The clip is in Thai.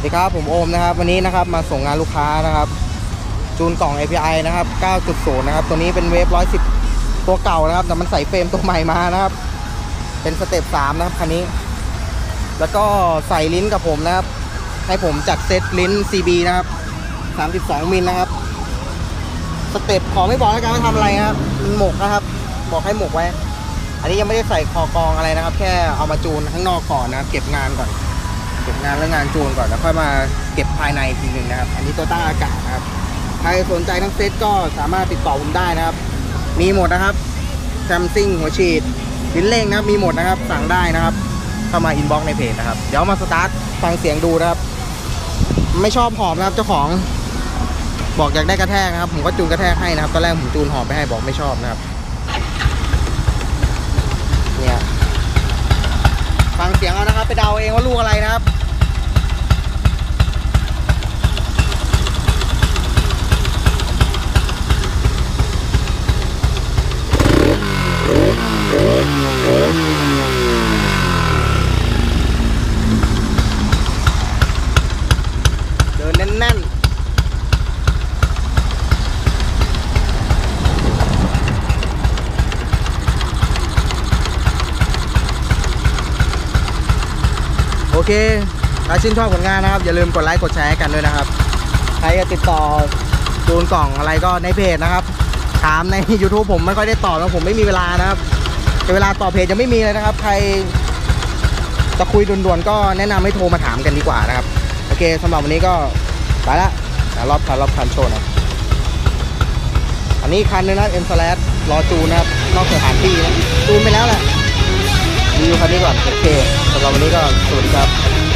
วัสดีครับผมโอมนะครับ วันนี้นะครับมาส่งงานลูกค้านะครับ จูนกล่อง API นะครับ 9.0 นะครับ ตัวนี้เป็นเวฟ 110 ตัวเก่านะครับ แต่มันใส่เฟรมตัวใหม่มานะครับ เป็นสเต็ป3นะครับคันนี้ แล้วก็ใส่ลิ้นกับผมนะครับ ให้ผมจัดเซตลิ้น CB นะครับ 32 มิลนะครับ สเต็ปขอไม่บอกแล้วกันว่าทำอะไรนะครับมันหมกนะครับ บอกให้หมกไว้ อันนี้ยังไม่ได้ใส่คอกองอะไรนะครับ แค่เอามาจูนข้างนอกก่อนนะครับ เก็บงานก่อน งานแล้วงานจูนก่อนแล้วค่อยมาเก็บภายในทีหนึ่งนะครับ อันนี้ตัวตั้งอากาศนะครับ ใครสนใจทั้งเซตก็สามารถติดต่อผมได้นะครับ มีหมดนะครับแซมซิงหัวฉีดลิ้นเร่งนะครับมีหมดนะครับ สั่งได้นะครับ เข้ามาอินบ็อกในเพจนะครับ เดี๋ยวมาสตาร์ทฟังเสียงดูนะครับ ไม่ชอบหอบนะครับเจ้าของบอกอยากได้กระแทกนะครับ ผมก็จูนกระแทกให้นะครับตอนแรกผมจูนหอบไปให้บอกไม่ชอบนะครับเนี่ยฟังเสียงเอานะครับ ไปเดาเองว่าลูกอะไรนะครับ เดินแน่นๆโอเค ถ้าชื่นชอบผลงานนะครับ อย่าลืมกดไลค์กดแชร์ให้กันด้วยนะครับ ใครจะติดต่อจูนกล่องอะไรก็ในเพจนะครับ ถามใน YouTube ผมไม่ค่อยได้ตอบแล้วผมไม่มีเวลานะครับ เวลาต่อเพจจะไม่มีเลยนะครับ ใครจะคุยด่วนๆก็แนะนำให้โทรมาถามกันดีกว่านะครับ โอเคสำหรับวันนี้ก็ไปละเดี๋ยวรอบคันรอบคันโชว์นะอันนี้คันนึงนะเอ็มสแลรอจูนนะครับ นอกสถานที่นะจูนไปแล้วแหละรีวิวคันนี้ก่อน โอเคสำหรับวันนี้ก็สวัสดีครับ